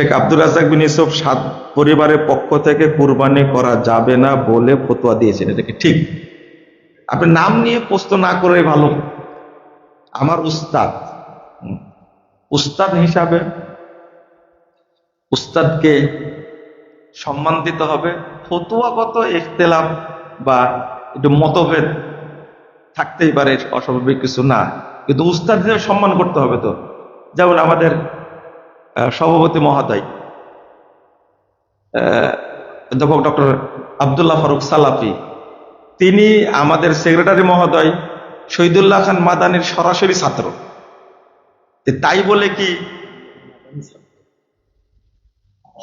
শেখ আব্দুর রাজাক বিন ইউসুফ সাত পরিবারের পক্ষ থেকে কুরবানি করা যাবে না বলে ফতোয়া দিয়েছেন এটা কি ঠিক। আপনি নাম নিয়ে প্রশ্ন না করে ভালো। আমার উস্তাদ উস্তাদ হিসাবে উস্তাদকে সম্মান দিতে হবে। ফতুয়াগত ইখতলাফ বা একটু মতভেদ থাকতেই পারে, অস্বাভাবিক কিছু না। কিন্তু উস্তাদ হিসেবে সম্মান করতে হবে তো। যেমন আমাদের সভাপতি মহোদয়। অধ্যাপক ডক্টর আবদুল্লাহ ফারুক সালাফি। তিনি আমাদের সেক্রেটারি মহোদয় শহীদুল্লাহ খান মাদানির সরাসরি ছাত্র। তাই বলে কি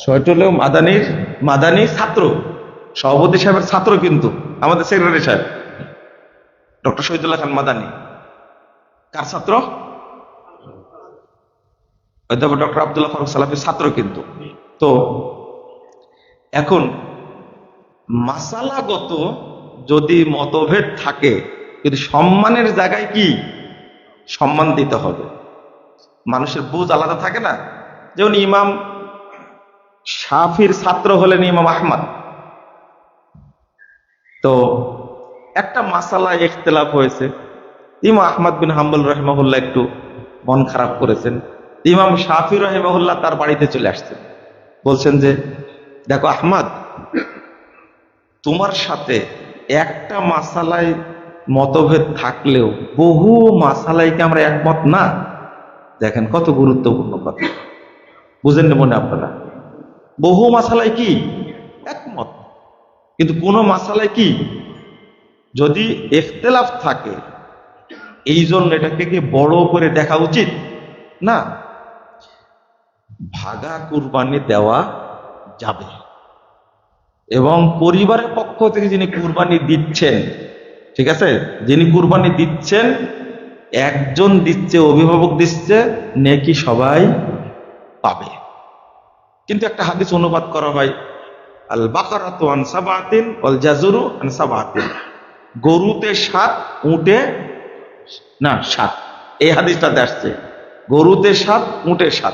শহীদুল্লাহ মাদানির মাদানি ছাত্র? সভাপতি সাহেবের ছাত্র কিন্তু, আমাদের সেক্রেটারি সাহেব। ডক্টর শহীদুল্লাহ খান মাদানি। কার ছাত্র? অধ্যাপক ডক্টর আবদুল্লাহ ফারুক সালাফির ছাত্র কিন্তু। তো এখন মাসালাগত যদি মতভেদ থাকে কিন্তু সম্মানের জায়গায় কি? সম্মান দিতে হবে। মানুষের বুঝ আলাদা থাকে না। যেমন ইমাম শাফির ছাত্র হলেন ইমাম আহমদ। তো একটা মাসালা ইখতলাফ হয়েছে। ইমাম আহমদ বিন হাম্বুল রহমাহুল্লাহ একটু মন খারাপ করেছেন। ইমাম শাফি রহমাহুল্লাহ তার বাড়িতে চলে আসছেন বলছেন যে, দেখো আহমাদ, তোমার সাথে একটা মাসালায় মতভেদ থাকলেও বহু মাসালাইকে আমরা একমত না? দেখেন কত গুরুত্বপূর্ণ কথা। বুঝেন মনে আপনারা? বহু মাসালায় কি? একমত। কিন্তু কোন মাসালায় কি? যদি এখতেলাফ থাকে এই জন্য এটাকে বড় করে দেখা উচিত? না। ভাগা কুরবানি দেওয়া যাবে। এবং পরিবারের পক্ষ থেকে যিনি কুরবানি দিচ্ছেন, ঠিক আছে? যিনি কুরবানি দিচ্ছেন, একজন দিচ্ছে, অভিভাবক দিচ্ছে, নেকি সবাই পাবে। কিন্তু একটা হাদিস অনুবাদ করা হয় আল বাকারাতু আন সাবাতিন ওয়াল জাজুরু আন সাবাতিন। গরুতে সাত, উটে না, সাত। এই হাদিসটাতে আসছে, গরুতে সাত, উটে সাত।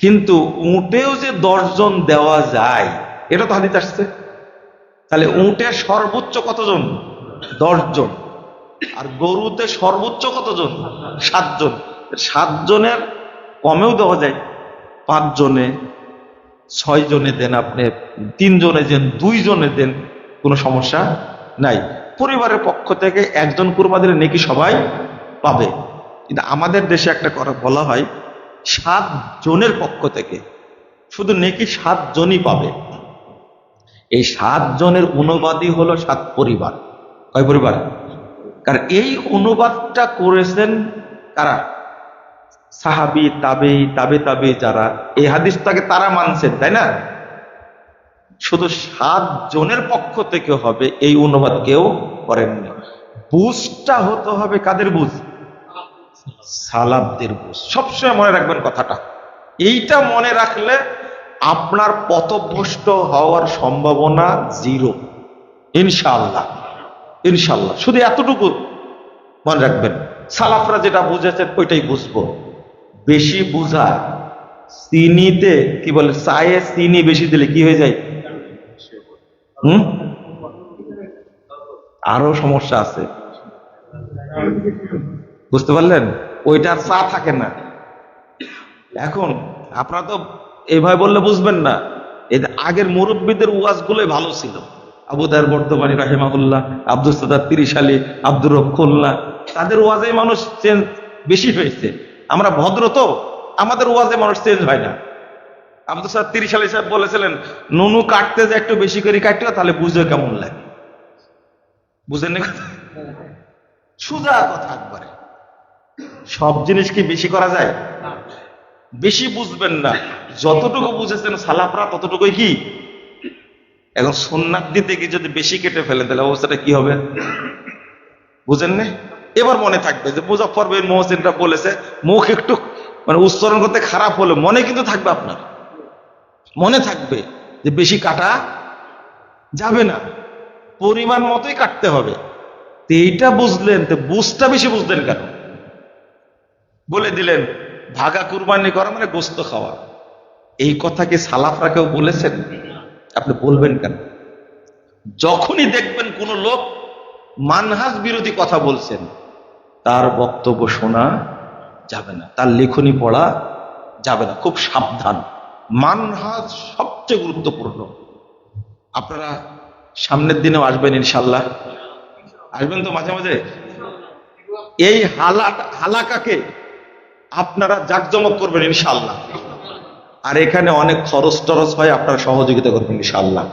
কিন্তু উটেও যে দশজন দেওয়া যায়, এটা তো হাদিস আসছে। তাহলে উটে সর্বোচ্চ কতজন? দশজন। আর গরুতে সর্বোচ্চ কতজন? সাতজন। সাতজনের কমেও দেওয়া যায়। পাঁচ জনে ছয় জনে দেন আপনি তিন জনে দেন দুই জনে দেন, কোনো সমস্যা নাই। পরিবারের পক্ষ থেকে একজন কুরবা দিলে নাকি সবাই পাবে। কিন্তু আমাদের দেশে একটা কথা বলা হয় সাত জনের পক্ষ থেকে। শুধু নেকি সাত জনই পাবে। এই সাত জনের অনুবাদই হলো সাত পরিবার। কয় পরিবার? কারণ এই অনুবাদটা করেছেন কারা? সাহাবি তাবে তাবে তাবে যারা, এই হাদিসটাকে তারা মানছেন, তাই না? শুধু সাত জনের পক্ষ থেকে হবে এই অনুবাদ কেউ করেননি। বুঝটা হতে হবে কাদের বুঝ? সালাবদের বুঝ সবসময় মনে রাখবেন কথাটা। এইটা মনে রাখলে আপনার পথভ্রষ্ট হওয়ার সম্ভাবনা জিরো। ইনশাআল্লাহ। ইনশাআল্লাহ। শুধু এতটুকু মনে রাখবেন। সালাফরা যেটা বুঝেছেন, ওইটাই বুঝব। বেশি বুঝা চিনিতে, কি বলে, চায়ে চিনি বেশি দিলে কি হয়ে যায়? হুম? আরও সমস্যা আছে। বুঝতে পারলেন? ওইটা আর চা থাকে না। এখন আপনারা তো এইভাবে বললে বুঝবেন না। এই আগের মুরব্বীদের ওয়াজ গুলোই ভালো ছিল। আবু আবুদার বর্তমানী রাহেমাহুল্লাহ আব্দুল সাদার তিরিশ আলী আব্দুর রক্ষুল্লাহ তাদের ওয়াজে মানুষ চেঞ্জ বেশি হয়েছে। আমরা ভদ্র তো আমাদের ওয়াজে মানুষ চেঞ্জ হয় না। আব্দুল সাদ তিরিশ আলী সাহেব বলেছিলেন নুনু কাটতে যে একটু বেশি করে কাটতে তাহলে বুঝতে কেমন লাগে? বুঝেন না কথা? সোজা কথা একবারে। সব জিনিস কি বেশি করা যায়? বেশি বুঝবেন না। যতটুকু বুঝেছেন সালাফরা ততটুকুই কি? এখন সোননাথ দিতে গিয়ে যদি বেশি কেটে ফেলেন তাহলে অবস্থাটা কি হবে? বুঝেন না? এবার মনে থাকবে যে মুজফর বিন মোহসিনরা বলেছে মুখ একটু মানে উচ্চারণ করতে খারাপ হলে মনে কিন্তু থাকবে আপনার। মনে থাকবে যে বেশি কাটা যাবে না। পরিমাণ মতোই কাটতে হবে। তো এইটা বুঝলেন তো বুঝটা বেশি বুঝলেন কেন? বলে দিলেন, ভাগা কুরবানি করা মানে গোস্ত খাওয়া। এই কথা কি সালাফরা কেউ বলেছেন? আপনি বলবেন কেন? যখনই দেখবেন কোন লোক মানহাজ বিরোধী কথা বলছেন, তার বক্তব্য শোনা যাবে না, তার লেখনী পড়া যাবে না, খুব সাবধান। মানহাজ সবচেয়ে গুরুত্বপূর্ণ। আপনারা সামনের দিনেও আসবেন ইনশাল্লাহ আসবেন তো মাঝে মাঝে? এই হালা হালাকাকে আপনারা জাকজমক করবেন ইনশাল্লাহ আর এখানে অনেক খরচ টরচ হয় আপনারা সহযোগিতা করবেন ইনশাল্লাহ